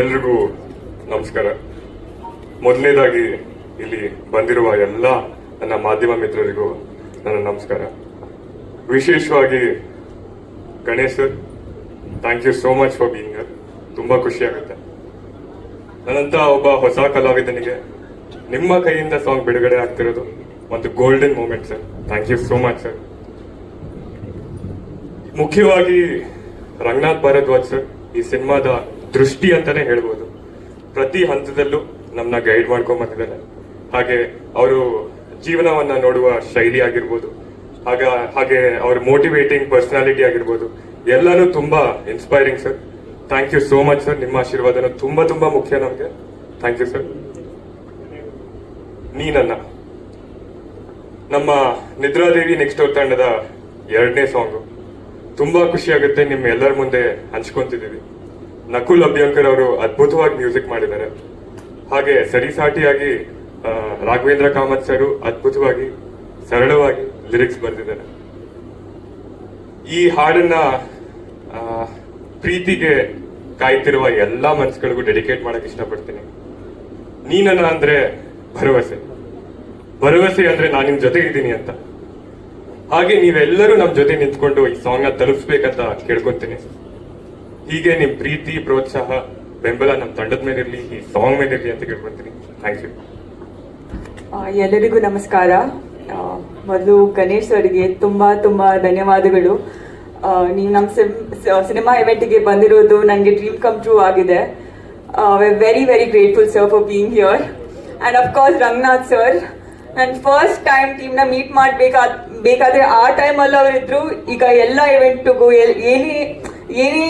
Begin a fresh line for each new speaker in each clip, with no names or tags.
ಎಲ್ರಿಗೂ ನಮಸ್ಕಾರ. ಮೊದಲನೇದಾಗಿ ಇಲ್ಲಿ ಬಂದಿರುವ ಎಲ್ಲ ನನ್ನ ಮಾಧ್ಯಮ ಮಿತ್ರರಿಗೂ ನನ್ನ ನಮಸ್ಕಾರ. ವಿಶೇಷವಾಗಿ Ganesh sir thank you so much for being ತುಂಬಾ ಖುಷಿ ಆಗುತ್ತೆ. ನನ್ನಂತ ಒಬ್ಬ ಹೊಸ ಕಲಾವಿದನಿಗೆ ನಿಮ್ಮ ಕೈಯಿಂದ ಸಾಂಗ್ ಬಿಡುಗಡೆ ಆಗ್ತಿರೋದು ಒಂದು golden moment sir thank you so much sir ಮುಖ್ಯವಾಗಿ ರಂಗನಾಥ್ ಭಾರದ್ವಾಜ್ ಸರ್ ಈ ಸಿನಿಮಾದ ದೃಷ್ಟಿ ಅಂತಾನೆ ಹೇಳ್ಬೋದು. ಪ್ರತಿ ಹಂತದಲ್ಲೂ ನಮ್ಮನ್ನ ಗೈಡ್ ಮಾಡ್ಕೊಂಡ್ ಬಂದಿದ್ದಾರೆ. ಹಾಗೆ ಅವರು ಜೀವನವನ್ನ ನೋಡುವ ಶೈಲಿ ಆಗಿರ್ಬೋದು. ಹಾಗ ಹಾಗೆ ಅವ್ರ ಮೋಟಿವೇಟಿಂಗ್ ಪರ್ಸನಾಲಿಟಿ ಆಗಿರ್ಬೋದು. ಎಲ್ಲಾನು ತುಂಬಾ inspiring sir thank you so much sir ನಿಮ್ಮ ಆಶೀರ್ವಾದನ ತುಂಬಾ ತುಂಬಾ ಮುಖ್ಯ ನಮಗೆ. ಥ್ಯಾಂಕ್ ಯು ಸರ್ ನೀನನ್ನ. ನಮ್ಮ ನಿದ್ರಾದೇವಿ ನೆಕ್ಸ್ಟ್ ಅವ್ರ ತಂಡದ ಎರಡನೇ ಸಾಂಗು ತುಂಬಾ ಖುಷಿ ಆಗುತ್ತೆ. ನಿಮ್ಮ ಎಲ್ಲರ ಮುಂದೆ ಹಂಚ್ಕೊಂತಿದ್ದೀವಿ. ನಕುಲ್ ಅಭ್ಯಂಕರ್ ಅವರು ಅದ್ಭುತವಾಗಿ ಮ್ಯೂಸಿಕ್ ಮಾಡಿದ್ದಾರೆ. ಹಾಗೆ ಸರಿಸಾಟಿಯಾಗಿ ರಾಘವೇಂದ್ರ ಕಾಮತ್ ಸರ್ ಅದ್ಭುತವಾಗಿ, ಸರಳವಾಗಿ ಲಿರಿಕ್ಸ್ ಬರೆದಿದ್ದಾರೆ. ಈ ಹಾಡನ್ನ ಪ್ರೀತಿಗೆ ಕಾಯ್ತಿರುವ ಎಲ್ಲಾ ಮನ್ಸುಗಳಿಗೂ ಡೆಡಿಕೇಟ್ ಮಾಡಕ್ ಇಷ್ಟಪಡ್ತೀನಿ. ನೀನನ್ನ ಅಂದ್ರೆ ಭರವಸೆ. ಭರವಸೆ ಅಂದ್ರೆ ನಾನು ನಿಮ್ ಜೊತೆ ಇದ್ದೀನಿ ಅಂತ. ಹಾಗೆ ನೀವೆಲ್ಲರೂ ನಮ್ ಜೊತೆ ನಿಂತ್ಕೊಂಡು ಈ ಸಾಂಗ್ನ ತಲುಪಿಸ್ಬೇಕಂತ ಕೇಳ್ಕೊಂತೀನಿ. ಹೀಗೆ ನಿಮ್ಮ ಪ್ರೀತಿ, ಪ್ರೋತ್ಸಾಹ, ಬೆಂಬಲ ನಮ್ಮ ತಂಡದ ಮೇಲೆ ಇರಲಿ, ಈ ಸಾಂಗ್ ಮೇಲೆ ಇರಲಿ ಅಂತ ಕೇಳ್ಕೊಳ್ತೀನಿ ಥ್ಯಾಂಕ್ ಯು
ಎಲ್ಲರಿಗೂ ನಮಸ್ಕಾರ. ಮೊದಲು ಗಣೇಶ್ ಅವರಿಗೆ ತುಂಬಾ ತುಂಬಾ ಧನ್ಯವಾದಗಳು. ನೀವು ನಮ್ಮ ಸಿನಿಮಾ ಇವೆಂಟ್ಗೆ ಬಂದಿರೋದು ನನಗೆ ಡ್ರೀಮ್ ಕಮ್ ಟ್ರೂ ಆಗಿದೆ. Very very grateful sir for being here and of course Ranganath sir ನನ್ನ ಫಸ್ಟ್ ಟೈಮ್ ಟೀಮ್ನ ಮೀಟ್ ಮಾಡಬೇಕಾದ, ಬೇಕಾದರೆ ಆ ಟೈಮಲ್ಲಿ ಅವರಿದ್ದರು ಈಗ ಎಲ್ಲ ಇವೆಂಟ್ಗೂ ಏನೇ ಏನೇ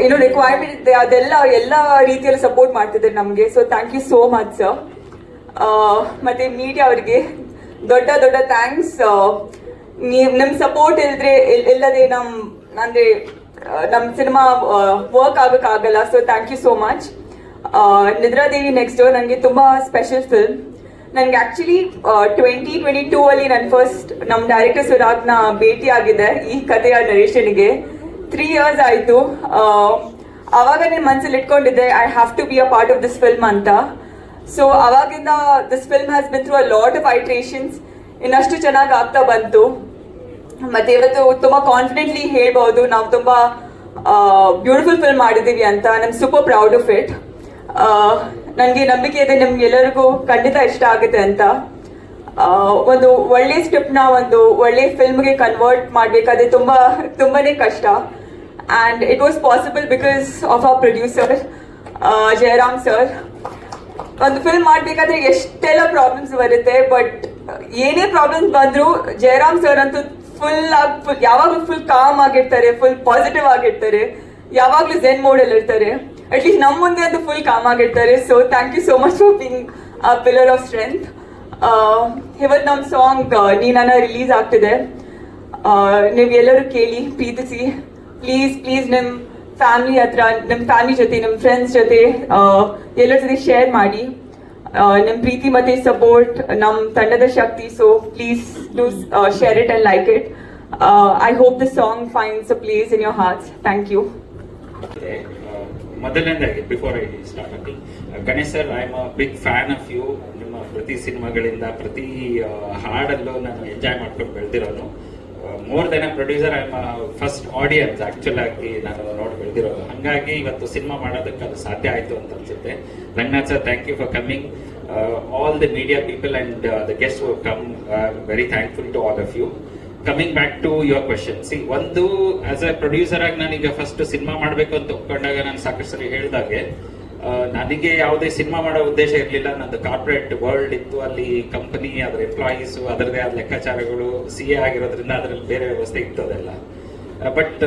ಏನು ರಿಕ್ವೈರ್ಮೆಂಟ್ ಇದೆ ಅದೆಲ್ಲ ಎಲ್ಲ ರೀತಿಯಲ್ಲಿ ಸಪೋರ್ಟ್ ಮಾಡ್ತಿದ್ದಾರೆ ನಮಗೆ. So thank you so much sir ಮತ್ತೆ ಮೀಡಿಯಾ ಅವರಿಗೆ ದೊಡ್ಡ ದೊಡ್ಡ ಥ್ಯಾಂಕ್ಸ್ ನೀವು ಸಪೋರ್ಟ್ ಇಲ್ದ್ರೆ, ಇಲ್- ಇಲ್ಲದೆ ನಮ್, ಅಂದ್ರೆ ನಮ್ಮ ನಮ್ cinema work ಆಗಕ್ಕಾಗಲ್ಲ. So thank you so much Nidradevi next ನನಗೆ ತುಂಬಾ ಸ್ಪೆಷಲ್ ಫಿಲ್ಮ್ ನನಗೆ ಆಕ್ಚುಲಿ ಟ್ವೆಂಟಿ ಟ್ವೆಂಟಿ ಟೂ ಅಲ್ಲಿ ನನ್ನ ಫಸ್ಟ್ ನಮ್ಮ ಡೈರೆಕ್ಟರ್ ಸುರಾಗ್ನ ಭೇಟಿ ಆಗಿದೆ ಈ ಕಥೆಯ ನರೇಶನ್ಗೆ ತ್ರೀ ಇಯರ್ಸ್ ಆಯಿತು. ಅವಾಗ ನನ್ನ ಮನಸ್ಸಲ್ಲಿ ಇಟ್ಕೊಂಡಿದ್ದೆ I have to be a part of this film ಅಂತ. ಸೊ ಅವಾಗಿಂದ this film has been through a lot of iterations ಇನ್ನಷ್ಟು ಚೆನ್ನಾಗಿ ಆಗ್ತಾ ಬಂತು. ಮತ್ತೆ ಇವತ್ತು ತುಂಬ ಕಾನ್ಫಿಡೆಂಟ್ಲಿ ಹೇಳ್ಬೋದು, ನಾವು ತುಂಬ ಬ್ಯೂಟಿಫುಲ್ ಫಿಲ್ಮ್ ಮಾಡಿದ್ದೀವಿ ಅಂತ. I'm super proud of it ನನಗೆ ನಂಬಿಕೆ ಇದೆ ನಿಮ್ಗೆ ಎಲ್ಲರಿಗೂ ಖಂಡಿತ ಇಷ್ಟ ಆಗುತ್ತೆ ಅಂತ. ಒಂದು ಒಳ್ಳೆ ಸ್ಕ್ರಿಪ್ಟ್ನ ಒಂದು ಒಳ್ಳೆ ಫಿಲ್ಮ್ಗೆ ಕನ್ವರ್ಟ್ ಮಾಡಬೇಕಾದ್ರೆ ತುಂಬಾ, ತುಂಬಾನೇ ಕಷ್ಟ. And it was possible because of a producer Jayaram sir ಒಂದು ಫಿಲ್ಮ್ ಮಾಡ್ಬೇಕಾದ್ರೆ ಎಷ್ಟೆಲ್ಲ ಪ್ರಾಬ್ಲಮ್ಸ್ ಬರುತ್ತೆ ಬಟ್ ಏನೇ ಪ್ರಾಬ್ಲಮ್ಸ್ ಬಂದ್ರು ಜಯರಾಮ್ ಸರ್ ಅಂತೂ ಫುಲ್ ಆಗಿ ಫುಲ್ ಯಾವಾಗಲೂ ಫುಲ್ ಕಾಮ್ ಆಗಿರ್ತಾರೆ ಫುಲ್ ಪಾಸಿಟಿವ್ ಆಗಿರ್ತಾರೆ. ಯಾವಾಗಲೂ ಝೆನ್ ಮೋಡಲ್ಲಿ ಇರ್ತಾರೆ. ಅಟ್ಲೀಸ್ಟ್ ನಮ್ಮ ಮುಂದೆ ಅಂತೂ ಫುಲ್ ಕಾಮ್ ಆಗಿರ್ತಾರೆ. So thank you so much for being a pillar of strength ಇವತ್ತು ನಮ್ಮ ಸಾಂಗ್ ನೀನನ್ನ ರಿಲೀಸ್ ಆಗ್ತಿದೆ. ನೀವು ಎಲ್ಲರೂ ಕೇಳಿ, ಪ್ರೀತಿಸಿ. ಪ್ಲೀಸ್ ಪ್ಲೀಸ್ ನಿಮ್ ಫ್ಯಾಮಿಲಿ ಹತ್ರ ನಿಮ್ಮ ಫ್ಯಾಮಿಲಿ ಜೊತೆ ನಿಮ್ಮ ಫ್ರೆಂಡ್ಸ್ ಜೊತೆ ಎಲ್ಲರ ಜೊತೆ ಶೇರ್ ಮಾಡಿ. ನಿಮ್ ಪ್ರೀತಿ ಮತ್ತೆ ಸಪೋರ್ಟ್ ನಮ್ಮ ತಂಡದ ಶಕ್ತಿ. So please do share it and like it I hope this song finds a place in your hearts thank you
ಮೊದಲನೇದಾಗಿ ಬಿಫೋರ್ ಐ ಸ್ಟಾರ್ಟ್ ಆಗಿ Ganesh sir I am a big fan of you ನಿಮ್ಮ ಪ್ರತಿ ಸಿನಿಮಾಗಳಿಂದ ಪ್ರತಿ ಹಾಡಲ್ಲೂ ನಾನು enjoy ಮಾಡ್ಕೊಂಡು ಬೆಳೆದಿರೋನು more than a producer I first audience actual ಆಗಿ ನಾನು ನೋಡಿ ಬೆಳೆದಿರೋದು ಹಂಗಾಗಿ ಇವತ್ತು ಸಿನಿಮಾ ಮಾಡೋದಕ್ಕೆ ಅದು ಸಾಧ್ಯ ಆಯ್ತು ಅಂತ ಅನ್ಸುತ್ತೆ. Ranganath sir thank you for coming all the media people and the guest come very thankful to all of you coming back to your question see ಒಂದು ಆಸ್ ಅ ಪ್ರೊಡ್ಯೂಸರ್ ಆಗಿ ನಾನೀಗ ಫಸ್ಟ್ ಸಿನಿಮಾ ಮಾಡಬೇಕು ಅಂತ ಒಪ್ಕೊಂಡಾಗ ನಾನು ಸಾಕಷ್ಟು ಸರಿ ಹೇಳಿದಾಗೆ ನನಗೆ ಯಾವುದೇ ಸಿನಿಮಾ ಮಾಡೋ ಉದ್ದೇಶ ಇರಲಿಲ್ಲ. ನಂದು ಕಾರ್ಪೊರೇಟ್ ವರ್ಲ್ಡ್ ಇತ್ತು. ಅಲ್ಲಿ ಕಂಪನಿ ಅದರ ಎಂಪ್ಲಾಯೀಸ್ ಅದರದೇ ಆದ ಲೆಕ್ಕಾಚಾರಗಳು ಸಿ ಎ ಆಗಿರೋದ್ರಿಂದ ಅದರಲ್ಲಿ ಬೇರೆ ವ್ಯವಸ್ಥೆ ಇತ್ತು ಅದೆಲ್ಲ. ಬಟ್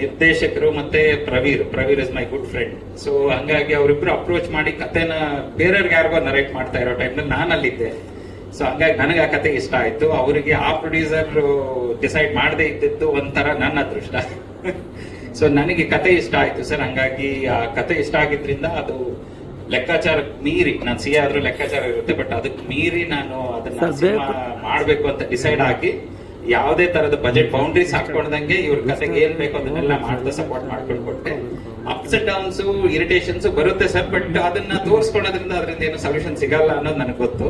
ನಿರ್ದೇಶಕರು ಮತ್ತೆ Praveer Praveer is my good friend so ಹಂಗಾಗಿ ಅವರಿಬ್ರು ಅಪ್ರೋಚ್ ಮಾಡಿ ಕತೆನ ಬೇರೆಯವ್ರಿಗೆ ಯಾರಿಗೋ ನರೇಟ್ ಮಾಡ್ತಾ ಇರೋ ಟೈಮ್ನಲ್ಲಿ ನಾನು ಅಲ್ಲಿದ್ದೆ ಸೊ ಹಂಗಾಗಿ ನನಗೆ ಆ ಕತೆ ಇಷ್ಟ ಆಯ್ತು. ಅವರಿಗೆ ಆ ಪ್ರೊಡ್ಯೂಸರ್ ಡಿಸೈಡ್ ಮಾಡದೇ ಇದ್ದಿದ್ದು ಒಂಥರ ನನ್ನ ಅದೃಷ್ಟ. ಸೊ ನನಗೆ ಕತೆ ಇಷ್ಟ ಆಯ್ತು ಸರ್. ಹಂಗಾಗಿ ಆ ಕತೆ ಇಷ್ಟ ಆಗಿದ್ರಿಂದ ಅದು ಲೆಕ್ಕಾಚಾರ ಮೀರಿ ನಾನು ಸಿ ಆದ್ರೂ ಲೆಕ್ಕಾಚಾರ ಇರುತ್ತೆ ಬಟ್ ಅದಕ್ಕೆ ಮೀರಿ ನಾನು ಅದನ್ನ ಮಾಡ್ಬೇಕು ಅಂತ ಡಿಸೈಡ್ ಆಗಿ ಯಾವುದೇ ತರದ ಬಜೆಟ್ ಬೌಂಡ್ರೀಸ್ ಹಾಕೊಂಡಂಗೆ ಇವ್ರ ಕತೆಗೆ ಏನ್ ಬೇಕು ಅದನ್ನೆಲ್ಲ ಮಾಡ್ತಾ ಸಪೋರ್ಟ್ ಮಾಡ್ಕೊಂಡು ಕೊಟ್ಟೆ. ಅಪ್ಸ್ ಅಂಡ್ ಡೌನ್ಸ್ ಇರಿಟೇಷನ್ಸ್ ಬರುತ್ತೆ ಸರ್ ಬಟ್ ಅದನ್ನ ತೋರಿಸ್ಕೊಳ್ಳೋದ್ರಿಂದ ಅದರಿಂದ ಏನು ಸೊಲ್ಯೂಷನ್ ಸಿಗಲ್ಲ ಅನ್ನೋದು ನನಗೆ ಗೊತ್ತು.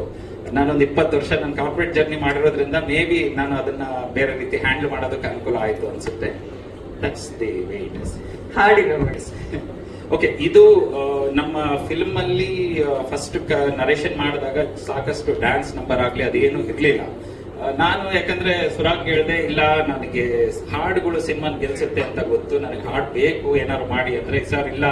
ನಾನೊಂದು ಇಪ್ಪತ್ತು ವರ್ಷ ನನ್ನ ಕಾರ್ಪೊರೇಟ್ ಜರ್ನಿ ಮಾಡಿರೋದ್ರಿಂದ ಮೇ ಬಿ ನಾನು ಅದನ್ನ ಬೇರೆ ರೀತಿ ಹ್ಯಾಂಡಲ್ ಮಾಡೋದಕ್ಕೆ ಅನುಕೂಲ ಆಯ್ತು ಅನ್ಸುತ್ತೆ. ದಿ. ಓಕೆ ಇದು ನಮ್ಮ ಫಿಲ್ಮ್ ಅಲ್ಲಿ ಫಸ್ಟ್ ನರೇಷನ್ ಮಾಡಿದಾಗ ಸಾಕಷ್ಟು ಡ್ಯಾನ್ಸ್ ನಂಬರ್ ಆಗ್ಲಿ ಅದೇನು ಇರ್ಲಿಲ್ಲ ನಾನು ಯಾಕಂದ್ರೆ ಸುರಾಗ್ ಹೇಳ್ದೆ, ಇಲ್ಲ, ನನಗೆ ಹಾಡುಗಳು ಸಿನಿಮಾ ಗೆಲ್ಸುತ್ತೆ ಅಂತ ಗೊತ್ತು, ನನಗೆ ಹಾಡ್ ಬೇಕು, ಏನಾರು ಮಾಡಿ ಅಂದ್ರೆ ಸರ್, ಇಲ್ಲ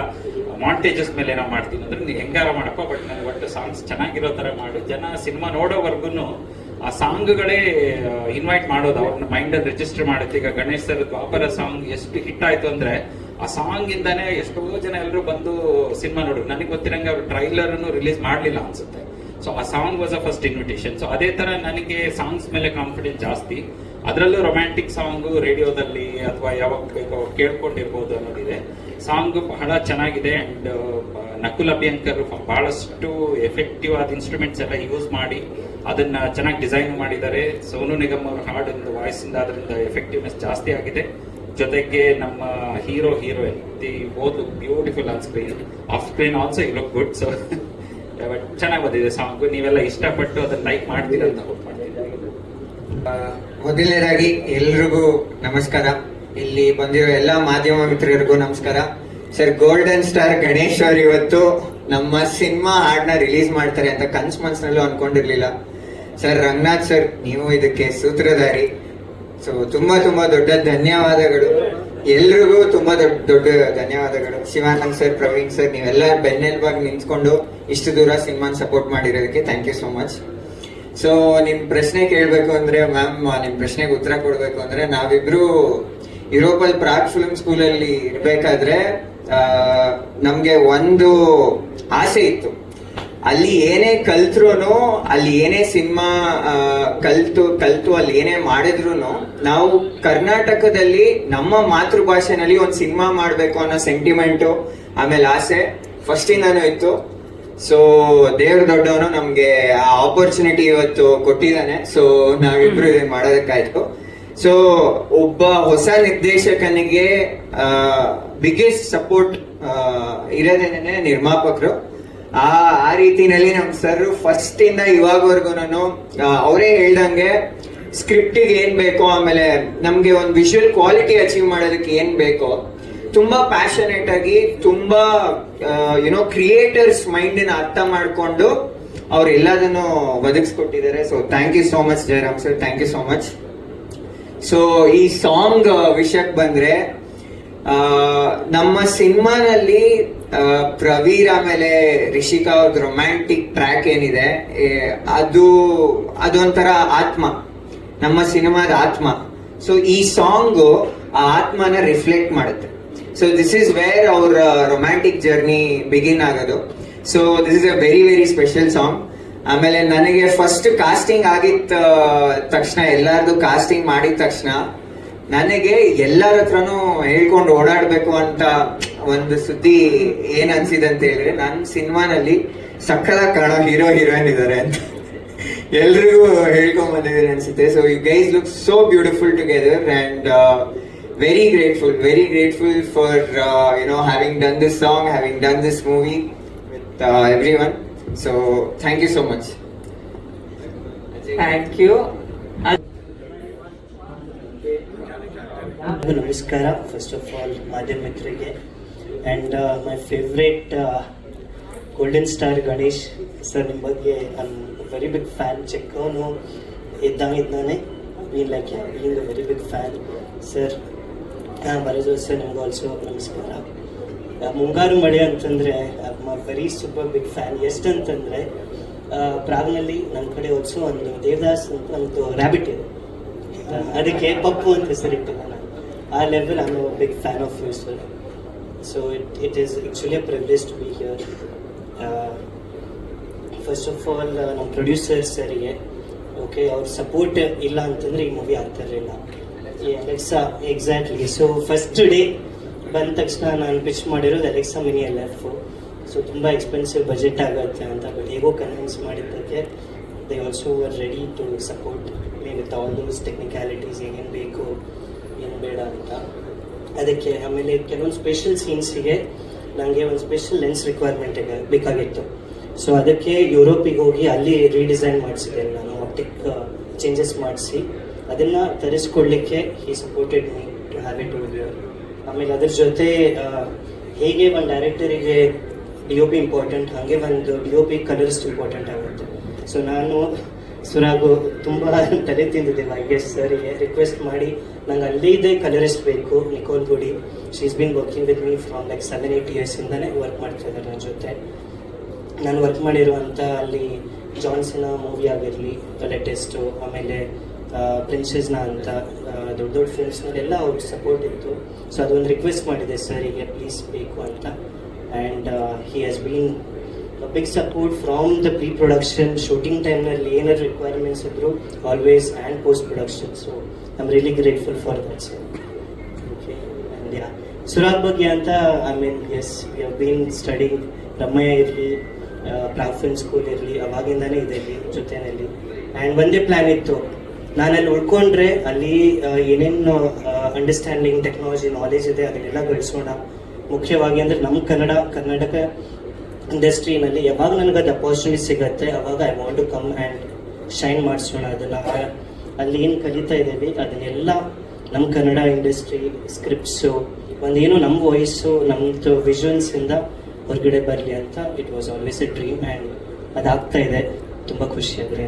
ಮಾಂಟೇಜಸ್ ಮೇಲೆ ಏನೋ ಮಾಡ್ತೀನಿ ಅಂದ್ರೆ ನೀವು ಹೆಂಗಾರ ಮಾಡಪ್ಪ ಬಟ್ ನನಗೆ ಒಟ್ಟು ಸಾಂಗ್ಸ್ ಚೆನ್ನಾಗಿರೋ ತರ ಮಾಡು ಜನ ಸಿನಿಮಾ ನೋಡೋವರೆಗೂ ಆ ಸಾಂಗ್ಗಳೇ ಇನ್ವೈಟ್ ಮಾಡೋದು ಅವ್ರನ್ನ ಮೈಂಡ್ ಅಲ್ಲಿ ರಿಜಿಸ್ಟರ್ ಮಾಡುತ್ತೆ. ಈಗ ಗಣೇಶ್ ಸರ್ ದ್ವಾಪರ ಸಾಂಗ್ ಎಷ್ಟು ಹಿಟ್ ಆಯ್ತು ಅಂದ್ರೆ, ಆ ಸಾಂಗ್ ಇಂದಾನೆ ಎಷ್ಟೋ ಜನ ಎಲ್ಲರೂ ಬಂದು ಸಿನಿಮಾ ನೋಡಿದ್ರು. ನನಗೆ ಗೊತ್ತಿರಂಗೆ ಅವ್ರು ಟ್ರೈಲರ್ ರಿಲೀಸ್ ಮಾಡ್ಲಿಲ್ಲ ಅನ್ಸುತ್ತೆ. ಸೊ ಆ song was a first invitation so ಅದೇ ತರ ನನಗೆ ಸಾಂಗ್ಸ್ ಮೇಲೆ ಕಾನ್ಫಿಡೆನ್ಸ್ ಜಾಸ್ತಿ. ಅದರಲ್ಲೂ ರೊಮ್ಯಾಂಟಿಕ್ ಸಾಂಗ್ ರೇಡಿಯೋದಲ್ಲಿ ಅಥವಾ ಯಾವಾಗ ಬೇಕೋ ಕೇಳ್ಕೊಂಡಿರ್ಬೋದು ಅನ್ನೋದಿದೆ. ಸಾಂಗ್ ಬಹಳ ಚೆನ್ನಾಗಿದೆ ಅಂಡ್ ನಕುಲ್ ಅಭ್ಯಂಕರ್ ಬಹಳಷ್ಟು ಎಫೆಕ್ಟಿವ್ ಆದ ಇನ್ಸ್ಟ್ರೂಮೆಂಟ್ಸ್ ಎಲ್ಲ ಯೂಸ್ ಮಾಡಿ ಅದನ್ನ ಚೆನ್ನಾಗಿ ಡಿಸೈನ್ ಮಾಡಿದ್ದಾರೆ. ಸೋನು ನಿಗಮ್ ಅವರ ಹಾಡಿಂದ ವಾಯ್ಸ್ ಇಂದ ಅದರಿಂದ ಎಫೆಕ್ಟಿವ್ನೆಸ್ ಜಾಸ್ತಿ ಆಗಿದೆ. ಜೊತೆಗೆ ನಮ್ಮ hero heroine they both beautiful on screen off screen also look good so ಚೆನ್ನಾಗಿ ಬಂದಿದೆ ಸಾಂಗ್ ನೀವೆಲ್ಲ ಇಷ್ಟಪಟ್ಟು ಅದನ್ನ ಲೈಕ್ ಮಾಡ್ತೀರಾ ಅಂತ ಹೋಪ್
ಮೊದಲನೇದಾಗಿ ಎಲ್ರಿಗೂ ನಮಸ್ಕಾರ. ಇಲ್ಲಿ ಬಂದಿರೋ ಎಲ್ಲ ಮಾಧ್ಯಮ ಮಿತ್ರರಿಗೂ ನಮಸ್ಕಾರ. ಸರ್ ಗೋಲ್ಡನ್ ಸ್ಟಾರ್ ಗಣೇಶ್ ಅವ್ರು ಇವತ್ತು ನಮ್ಮ ಸಿನಿಮಾ ಹಾಡ್ನ ರಿಲೀಸ್ ಮಾಡ್ತಾರೆ ಅಂತ ಕನ್ಸ್ ಮನ್ಸ್ನಲ್ಲೂ ಅನ್ಕೊಂಡಿರ್ಲಿಲ್ಲ. ಸರ್ ರಂಗನಾಥ್ ಸರ್ ನೀವು ಇದಕ್ಕೆ ಸೂತ್ರಧಾರಿ. ಸೊ ತುಂಬಾ ತುಂಬಾ ದೊಡ್ಡ ಧನ್ಯವಾದಗಳು. ಎಲ್ರಿಗೂ ತುಂಬಾ ದೊಡ್ಡ ದೊಡ್ಡ ಧನ್ಯವಾದಗಳು. ಶಿವಾನಂದ್ ಸರ್ ಪ್ರವೀಣ್ ಸರ್ ನೀವೆಲ್ಲ ಬೆನ್ನೆಲುಬಾಗಿ ನಿಂತ್ಕೊಂಡು ಇಷ್ಟು ದೂರ ಸಿನಿಮಾನ support ಮಾಡಿರೋದಕ್ಕೆ thank you so much so ನಿಮ್ ಪ್ರಶ್ನೆ ಕೇಳಬೇಕು ಅಂದ್ರೆ ಮ್ಯಾಮ್ ನಿಮ್ ಪ್ರಶ್ನೆಗೆ ಉತ್ತರ ಕೊಡ್ಬೇಕು ಅಂದ್ರೆ, ನಾವಿಬ್ರು ಯುರೋಪಲ್ ಪ್ರಾಗ್ ಫಿಲ್ಮ್ ಸ್ಕೂಲಲ್ಲಿ ಇರಬೇಕಾದ್ರೆ ನಮ್ಗೆ ಒಂದು ಆಸೆ ಇತ್ತು. ಅಲ್ಲಿ ಏನೇ ಕಲ್ತ್ರು ಅಲ್ಲಿ ಏನೇ ಸಿನಿಮಾ ಕಲ್ತು ಕಲ್ತು ಅಲ್ಲಿ ಏನೇ ಮಾಡಿದ್ರು ನಾವು ಕರ್ನಾಟಕದಲ್ಲಿ ನಮ್ಮ ಮಾತೃಭಾಷೆನಲ್ಲಿ ಒಂದು ಸಿನಿಮಾ ಮಾಡ್ಬೇಕು ಅನ್ನೋ ಸೆಂಟಿಮೆಂಟು ಆಮೇಲೆ ಆಸೆ ಫಸ್ಟ್ ಇಂದಾನು ಇತ್ತು. ಸೊ ದೇವ್ರ ದೊಡ್ಡವನು ನಮ್ಗೆ ಆ ಆಪರ್ಚುನಿಟಿ ಇವತ್ತು ಕೊಟ್ಟಿದ್ದಾನೆ. ಸೊ ನಾವಿಬ್ರು ಇದನ್ನ ಮಾಡೋದಕ್ಕಾಯ್ತು. ಸೊ ಒಬ್ಬ ಹೊಸ ನಿರ್ದೇಶಕನಿಗೆ ಬಿಗ್ಗೆಸ್ಟ್ ಸಪೋರ್ಟ್ ಇರೋದೇನೆ ನಿರ್ಮಾಪಕರು. ಆ ಆ ರೀತಿನಲ್ಲಿ ನಮ್ಮ ಸರ್ ಫಸ್ಟ್ ಇಂದ ಇವಾಗವರೆಗೂ ಅವರೇ ಹೇಳ್ದಂಗೆ ಸ್ಕ್ರಿಪ್ಟಿಗೆ ಏನ್ ಬೇಕೋ, ಆಮೇಲೆ ನಮ್ಗೆ ಒಂದು ವಿಜುವಲ್ ಕ್ವಾಲಿಟಿ ಅಚೀವ್ ಮಾಡೋದಕ್ಕೆ ಏನ್ ಬೇಕೋ, ತುಂಬಾ ಪ್ಯಾಷನೇಟ್ ಆಗಿ, ತುಂಬಾ ಯುನೋ ಕ್ರಿಯೇಟರ್ಸ್ ಮೈಂಡ್ನ ಅರ್ಥ ಮಾಡ್ಕೊಂಡು ಅವ್ರು ಎಲ್ಲದನ್ನು ಒದಗಿಸ್ಕೊಟ್ಟಿದ್ದಾರೆ. So thank you so much Jayaram sir thank you so much so ಈ ಸಾಂಗ್ ವಿಷಯಕ್ಕೆ ಬಂದ್ರೆ ನಮ್ಮ ಸಿನಿಮಾನಲ್ಲಿ ಪ್ರವೀರ್ ಆಮೇಲೆ ರಿಷಿಕಾ ಅವ್ರದ್ದು ರೊಮ್ಯಾಂಟಿಕ್ ಟ್ರ್ಯಾಕ್ ಏನಿದೆ ಅದು, ಅದೊಂಥರ ಆತ್ಮ. ನಮ್ಮ ಸಿನಿಮಾದ ಆತ್ಮ. ಸೊ ಈ ಸಾಂಗ್ ಆ ಆತ್ಮನ ರಿಫ್ಲೆಕ್ಟ್ ಮಾಡುತ್ತೆ. ಸೊ ದಿಸ್ ಇಸ್ ವೇರ್ ಅವ್ರ ರೊಮ್ಯಾಂಟಿಕ್ ಜರ್ನಿ ಬಿಗಿನ್ ಆಗೋದು. So this is a very very special song ಆಮೇಲೆ ನನಗೆ ಫಸ್ಟ್ ಕಾಸ್ಟಿಂಗ್ ಆಗಿದ್ದ ತಕ್ಷಣ, ಎಲ್ಲರದು ಕಾಸ್ಟಿಂಗ್ ಮಾಡಿದ ತಕ್ಷಣ ನನಗೆ ಎಲ್ಲರ ಹತ್ರನೂ ಹೇಳ್ಕೊಂಡು ಓಡಾಡಬೇಕು ಅಂತ ಒಂದು ಸುದ್ದಿ ಏನ್ ಅನ್ಸಿದೆ ಅಂತ ಹೇಳಿದ್ರೆ ನನ್ನ ಸಿನಿಮಾನಲ್ಲಿ ಸಕ್ಕದ ಕಾಣೋ ಹೀರೋ, ಹೀರೋಯಿನ್ ಇದಾರೆ ಅಂತ. ಎಲ್ರಿಗೂ ಹೇಳ್ಕೊಂಡ್ ಬಂದಿದ್ದೀನಿ ಅನ್ಸುತ್ತೆ. So you guys look so beautiful together and very grateful very grateful for you know having done this song having done this movie with every one so thank you so much
thank you
ನಮಸ್ಕಾರ. First of all ಮಾಧ್ಯಮ ಮಿತ್ರಿಗೆ and my favourite golden star Ganesh sir ನಿಮ್ಮ ಬಗ್ಗೆ ನನ್ನ very big fan ಚಿಕ್ಕವನು ಇದ್ದಂಗಿದ್ದಾನೆ mean like being very big fan sir ಬರೋದು sir ನಿಮ್ಗೆ also ನಮಸ್ಕಾರ. ಮುಂಗಾರು ಮಳೆ ಅಂತಂದರೆ ವೆರಿ ಸೂಪರ್ ಬಿಗ್ ಫ್ಯಾನ್ ಎಷ್ಟಂತಂದರೆ ಪ್ರಾಗ್ನಲ್ಲಿ ನಮ್ಮ ಕಡೆ ಆಲ್ಸೋ ಒಂದು ದೇವದಾಸ್ ಅಂತ ಒಂದು ರ್ಯಾಬಿಟ್ ಇದೆ. ಅದಕ್ಕೆ ಪಪ್ಪು ಅಂತ ಹೆಸರಿಟ್ಟಿಲ್ಲ ನಾನು. ಆ level I big fan of you sir so it it is actually privilege to be here first of all ನಮ್ಮ ಪ್ರೊಡ್ಯೂಸರ್ ಸರಿಗೆ ಓಕೆ ಅವ್ರ ಸಪೋರ್ಟ್ ಇಲ್ಲ ಅಂತಂದ್ರೆ ಈ ಮೂವಿ ಆಗ್ತಾ ಇರಲಿಲ್ಲ. ಎಕ್ಸಾಕ್ಟ್ಲಿ ಸೊ ಫಸ್ಟ್ ಡೇ ಬಂದ ತಕ್ಷಣ ನಾನು ಪಿಚ್ ಮಾಡಿರೋದು Alexa mini L F so ತುಂಬ ಎಕ್ಸ್ಪೆನ್ಸಿವ್ ಬಜೆಟ್ ಆಗುತ್ತೆ ಅಂತ ಬಟ್ ಹೇಗೋ ಕನ್ವಿನ್ಸ್ ಮಾಡಿದ್ದಕ್ಕೆ they also are ready to support me with all those technicalities ಏನೇನು ಬೇಕು, ಏನು ಬೇಡ ಅಂತ. ಅದಕ್ಕೆ ಆಮೇಲೆ ಕೆಲವೊಂದು ಸ್ಪೆಷಲ್ ಸೀನ್ಸಿಗೆ ನನಗೆ ಒಂದು ಸ್ಪೆಷಲ್ ಲೆನ್ಸ್ ರಿಕ್ವೈರ್ಮೆಂಟ್ ಬೇಕಾಗಿತ್ತು. ಸೊ ಅದಕ್ಕೆ ಯುರೋಪಿಗೆ ಹೋಗಿ ಅಲ್ಲಿ ರೀಡಿಸೈನ್ ಮಾಡಿಸಿದೆ ನಾನು ಆಪ್ಟಿಕ್ ಚೇಂಜಸ್ ಮಾಡಿಸಿ. ಅದನ್ನು ತರಿಸ್ಕೊಳ್ಳಿಕ್ಕೆ ಈ supported me to have it ಆಮೇಲೆ ಅದ್ರ ಜೊತೆ ಹೇಗೆ ಒಂದು ಡೈರೆಕ್ಟರಿಗೆ ಡಿ ಒ ಪಿ ಇಂಪಾರ್ಟೆಂಟ್ ಹಾಗೆ ಒಂದು D O P colours important ಆಗುತ್ತೆ. ಸೊ ನಾನು ಸುರಾಗು ತುಂಬ ತಲೆ ತಿಂದಿದ್ದೆ ಐ ಗೆಸ್ ಸರಿಗೆ ರಿಕ್ವೆಸ್ಟ್ ಮಾಡಿ. ನಂಗೆ ಅಲ್ಲಿದೆ ಕಲರಿಸ್ಟ್ ಬೇಕು ನಿಕೋಲ್ ಗುಡಿ she's been working with me from like seven eight ಇಯರ್ಸಿಂದನೇ work ಮಾಡ್ತಾ ಇದ್ದಾರೆ ನನ್ನ ಜೊತೆ. ನಾನು ವರ್ಕ್ ಮಾಡಿರುವಂಥ ಅಲ್ಲಿ ಜಾನ್ಸನ್ ಮೂವಿ ಆಗಿರಲಿ ಲೇಟೆಸ್ಟು ಆಮೇಲೆ ಪ್ರಿನ್ಸಸ್ನ ಅಂತ ದೊಡ್ಡ ದೊಡ್ಡ ಫಿಲ್ಮ್ಸ್ನಲ್ಲೆಲ್ಲ ಅವ್ರ ಸಪೋರ್ಟ್ ಇತ್ತು. ಸೊ ಅದೊಂದು ರಿಕ್ವೆಸ್ಟ್ ಮಾಡಿದೆ ಸರಿಗೆ ಪ್ಲೀಸ್ ಬೇಕು ಅಂತ. And he has been big support from the pre production shooting ಟೈಮ್ನಲ್ಲಿ ಏನಾದ್ರು ರಿಕ್ವೈರ್ಮೆಂಟ್ಸ್ ಇದ್ರು always and post production so I am really grateful for that sir okay and yeah Surag ಬಗ್ಗೆ ಅಂತ I mean as we have been studying Ramaiah ಇರಲಿ ಪ್ರಾಫಿನ್ school ಇರಲಿ ಅವಾಗಿಂದನೇ ಇದೆ ಜೊತೆಯಲ್ಲಿ. ಆ್ಯಂಡ್ ಒಂದೇ ಪ್ಲ್ಯಾನ್ ಇತ್ತು. ನಾನು ಅಲ್ಲಿ ಉಳ್ಕೊಂಡ್ರೆ ಅಲ್ಲಿ ಏನೇನು ಅಂಡರ್ಸ್ಟ್ಯಾಂಡಿಂಗ್ ಟೆಕ್ನಾಲಜಿ ನಾಲೆಜ್ ಇದೆ, ಅದನ್ನೆಲ್ಲ ಗಳಿಸೋಣ. ಮುಖ್ಯವಾಗಿ ಅಂದರೆ ನಮ್ಮ ಕನ್ನಡ, ಕರ್ನಾಟಕ ಇಂಡಸ್ಟ್ರಿನಲ್ಲಿ ಯಾವಾಗ ನನಗೆ ಅದು ಅಪಾರ್ಚುನಿಟಿ ಸಿಗತ್ತೆ, ಅವಾಗ I want to come and shine ಮಾಡಿಸೋಣ ಅದನ್ನು. ಅಲ್ಲಿ ಏನು ಕಲಿತಾ ಇದ್ದೀವಿ ಅದನ್ನೆಲ್ಲ ನಮ್ಮ ಕನ್ನಡ ಇಂಡಸ್ಟ್ರಿ ಸ್ಕ್ರಿಪ್ಟ್ಸು ಒಂದೇನು ನಮ್ಮ ವಾಯ್ಸು ನಮ್ಮದು ಇಂದ ಹೊರಗಡೆ ಬರಲಿ ಅಂತ it was always a dream and ಅದಾಗ್ತಾ ಇದೆ. ತುಂಬ ಖುಷಿ ಆದರೆ